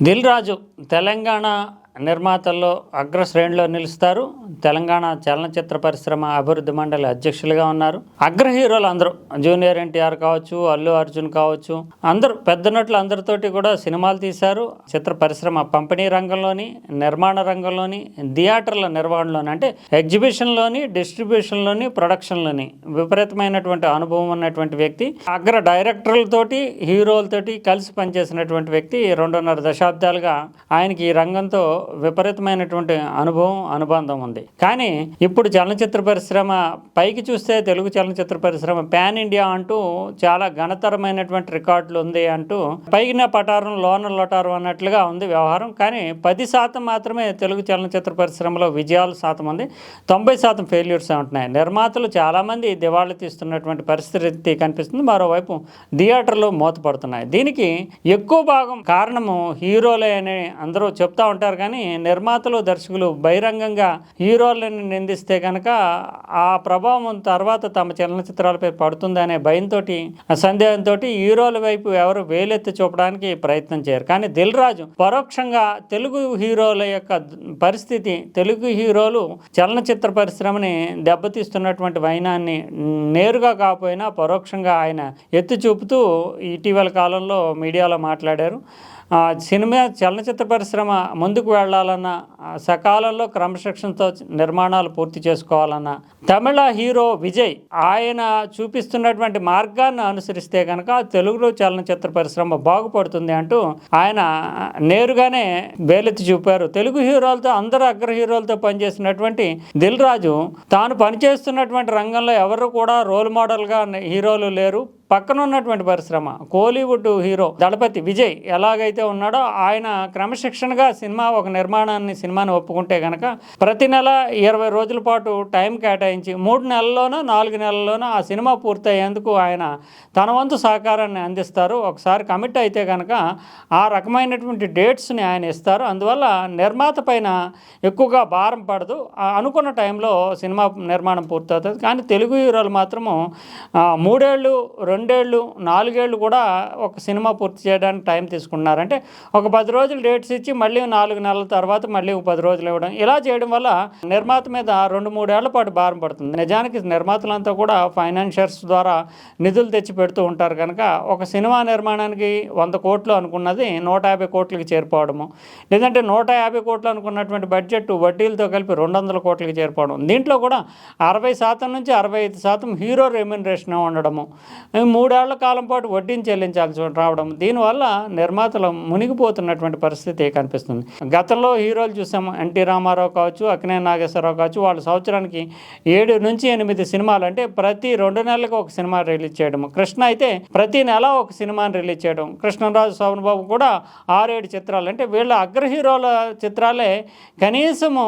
దిల్ రాజు తెలంగాణ నిర్మాతల్లో అగ్రశ్రేణిలో నిలుస్తారు. తెలంగాణ చలనచిత్ర పరిశ్రమ అభివృద్ధి మండలి అధ్యక్షులుగా ఉన్నారు. అగ్ర హీరోలు అందరూ జూనియర్ ఎన్టీఆర్ కావచ్చు అల్లు అర్జున్ కావచ్చు అందరూ పెద్ద నటులు అందరితోటి కూడా సినిమాలు తీశారు. చిత్ర పరిశ్రమ పంపిణీ రంగంలోని నిర్మాణ రంగంలోని థియేటర్ల నిర్వహణలోని అంటే ఎగ్జిబిషన్లోని డిస్ట్రిబ్యూషన్లోని ప్రొడక్షన్లోని విపరీతమైనటువంటి అనుభవం ఉన్నటువంటి వ్యక్తి. అగ్ర డైరెక్టర్లతోటి హీరోలతోటి కలిసి పనిచేసినటువంటి వ్యక్తి రెండున్నర దశాబ్దాలుగా ఆయనకి ఈ రంగంతో విపరీతమైనటువంటి అనుభవం అనుబంధం ఉంది. కానీ ఇప్పుడు చలనచిత్ర పరిశ్రమ పైకి చూస్తే తెలుగు చలనచిత్ర పరిశ్రమ పాన్ ఇండియా అంటూ చాలా ఘనతరమైనటువంటి రికార్డులు ఉంది అంటూ పైన పటారం లోన లొటారం అన్నట్లుగా ఉంది వ్యవహారం. కానీ పది శాతం మాత్రమే తెలుగు చలనచిత్ర పరిశ్రమలో విజయాలు శాతం ఉంది. తొంభై శాతం ఫెయిల్యూర్స్ ఉంటున్నాయి. నిర్మాతలు చాలామంది దివాళీ తీస్తున్నటువంటి పరిస్థితి కనిపిస్తుంది. మరోవైపు థియేటర్లు మూతపడుతున్నాయి. దీనికి ఎక్కువ భాగం కారణము హీరోలే అని అందరూ చెప్తా ఉంటారు. కానీ నిర్మాతలు దర్శకులు బహిరంగంగా హీరోలను నిందిస్తే కనుక ఆ ప్రభావం తర్వాత తమ చలనచిత్రాలపై పడుతుందనే భయంతో సందేహంతో హీరోల వైపు ఎవరు వేలెత్తి చూపడానికి ప్రయత్నం చేయరు. కానీ దిల్ రాజు పరోక్షంగా తెలుగు హీరోల యొక్క పరిస్థితి తెలుగు హీరోలు చలనచిత్ర పరిశ్రమని దెబ్బతీస్తున్నటువంటి వైనాన్ని నేరుగా కాకపోయినా పరోక్షంగా ఆయన ఎత్తి చూపుతూ ఇటీవల కాలంలో మీడియాలో మాట్లాడారు. సినిమా చలనచిత్ర పరిశ్రమ ముందుకు వెళ్ళాలన్నా సకాలంలో క్రమశిక్షణతో నిర్మాణాలు పూర్తి చేసుకోవాలన్నా తమిళ హీరో విజయ్ ఆయన చూపిస్తున్నటువంటి మార్గాన్ని అనుసరిస్తే కనుక తెలుగులో చలనచిత్ర పరిశ్రమ బాగుపడుతుంది అంటూ ఆయన నేరుగానే వేలెత్తి చూపారు. తెలుగు హీరోలతో అందరు అగ్ర హీరోలతో పనిచేసినటువంటి దిల్ రాజు తాను పనిచేస్తున్నటువంటి రంగంలో ఎవరు కూడా రోల్ మోడల్గా హీరోలు లేరు. పక్కన ఉన్నటువంటి పరిశ్రమ కోలీవుడ్ హీరో దళపతి విజయ్ ఎలాగైతే ఉన్నాడో ఆయన క్రమశిక్షణగా సినిమా ఒక నిర్మాణాన్ని సినిమాని ఒప్పుకుంటే కనుక ప్రతి నెల ఇరవై రోజుల పాటు టైం కేటాయించి మూడు నెలల్లోనో నాలుగు నెలల్లోనో ఆ సినిమా పూర్తయ్యేందుకు ఆయన తన వంతు సహకారాన్ని అందిస్తారు. ఒకసారి కమిట్ అయితే కనుక ఆ రకమైనటువంటి డేట్స్ని ఆయన ఇస్తారు. అందువల్ల నిర్మాత పైన ఎక్కువగా భారం పడదు. అనుకున్న టైంలో సినిమా నిర్మాణం పూర్తవుతుంది. కానీ తెలుగు హీరోలు మాత్రము మూడేళ్ళు రెండేళ్ళు నాలుగేళ్ళు కూడా ఒక సినిమా పూర్తి చేయడానికి టైం తీసుకున్నారు అంటే ఒక పది రోజులు డేట్స్ ఇచ్చి మళ్ళీ నాలుగు నెలల తర్వాత మళ్ళీ ఒక పది రోజులు ఇవ్వడం. ఇలా చేయడం వల్ల నిర్మాత మీద రెండు మూడేళ్ళ పాటు భారం పడుతుంది. నిజానికి నిర్మాతలంతా కూడా ఫైనాన్షియర్స్ ద్వారా నిధులు తెచ్చి పెడుతూ ఉంటారు కనుక ఒక సినిమా నిర్మాణానికి వంద కోట్లు అనుకున్నది నూట యాభై కోట్లకి చేరిపోవడము. లేదంటే నూట యాభై కోట్లు అనుకున్నటువంటి బడ్జెట్ వడ్డీలతో కలిపి రెండు వందల కోట్లకి చేరిపోవడం. దీంట్లో కూడా అరవై శాతం నుంచి అరవై ఐదు శాతం హీరో రెమ్యునరేషన్ ఉండడము. మూడేళ్ళ కాలం పాటు వడ్డీని చెల్లించాల్సి రావడం దీనివల్ల నిర్మాతలు మునిగిపోతున్నటువంటి పరిస్థితి కనిపిస్తుంది. గతంలో హీరోలు చూసాము ఎన్టీ రామారావు కావచ్చు అక్కినే నాగేశ్వరరావు కావచ్చు వాళ్ళు సంవత్సరానికి ఏడు నుంచి ఎనిమిది సినిమాలు అంటే ప్రతి రెండు నెలలకు ఒక సినిమా రిలీజ్ చేయడం. కృష్ణ అయితే ప్రతి నెల ఒక సినిమాని రిలీజ్ చేయడం. కృష్ణరాజు శోభన్ బాబు కూడా ఆరేడు చిత్రాలు. అంటే వీళ్ళ అగ్ర హీరోల చిత్రాలే కనీసము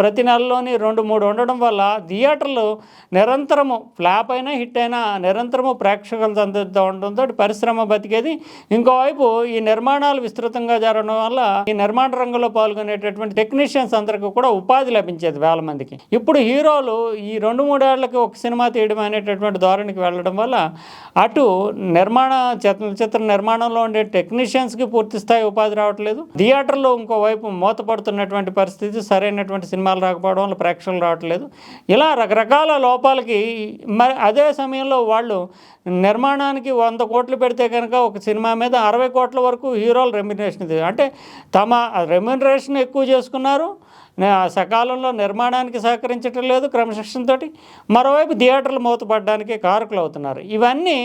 ప్రతి నెలలోని రెండు మూడు ఉండడం వల్ల థియేటర్లు నిరంతరము ఫ్లాప్ అయినా హిట్ అయినా నిరంతరము ప్రేక్షకులు అందిస్తూ ఉండడంతో పరిశ్రమ బతికేది. ఇంకోవైపు ఈ నిర్మాణాలు విస్తృతంగా జరగడం వల్ల ఈ నిర్మాణ రంగంలో పాల్గొనేటటువంటి టెక్నీషియన్స్ అందరికీ కూడా ఉపాధి లభించేది వేల మందికి. ఇప్పుడు హీరోలు ఈ రెండు మూడేళ్ళకి ఒక సినిమా తీయడం అనేటటువంటి ధోరణికి వెళ్ళడం వల్ల అటు నిర్మాణ చలనచిత్ర నిర్మాణంలో ఉండే టెక్నీషియన్స్కి పూర్తి స్థాయి ఉపాధి రావట్లేదు. థియేటర్లో ఇంకోవైపు మూతపడుతున్నటువంటి పరిస్థితి సరైనటువంటి సినిమాలు రాకపోవడం వల్ల ప్రేక్షకులు రావట్లేదు. ఇలా రకరకాల లోపాలకి మరి అదే సమయంలో వాళ్ళు నిర్మాణానికి వంద కోట్లు పెడితే కనుక ఒక సినిమా మీద అరవై కోట్ల వరకు హీరోలు రెమ్యునరేషన్ ఇది అంటే తమ రెమ్యునరేషన్ ఎక్కువ చేసుకున్నారు. సకాలంలో నిర్మాణానికి సహకరించటం లేదు క్రమశిక్షణతో మరోవైపు థియేటర్లు మూతపడడానికి కారకులు అవుతున్నారు. ఇవన్నీ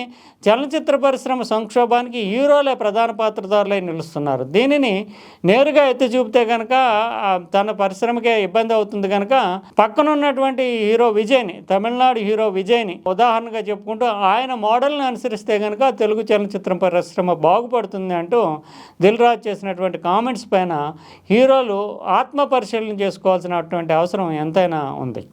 చలనచిత్ర పరిశ్రమ సంక్షోభానికి హీరోలే ప్రధాన పాత్రదారులై నిలుస్తున్నారు. దీనిని నేరుగా ఎత్తి చూపితే కనుక తన పరిశ్రమకే ఇబ్బంది అవుతుంది కనుక పక్కనున్నటువంటి హీరో విజయ్ని తమిళనాడు హీరో విజయ్ని ఉదాహరణగా చెప్పుకుంటూ ఆయన మోడల్ని అనుసరిస్తే కనుక తెలుగు చలనచిత్ర పరిశ్రమ బాగుపడుతుంది అంటూ దిల్ రాజ్ చేసినటువంటి కామెంట్స్ పైన హీరోలు ఆత్మ పరిశీలన చేసుకోవాల్సినటువంటి అవసరం ఎంతైనా ఉంది.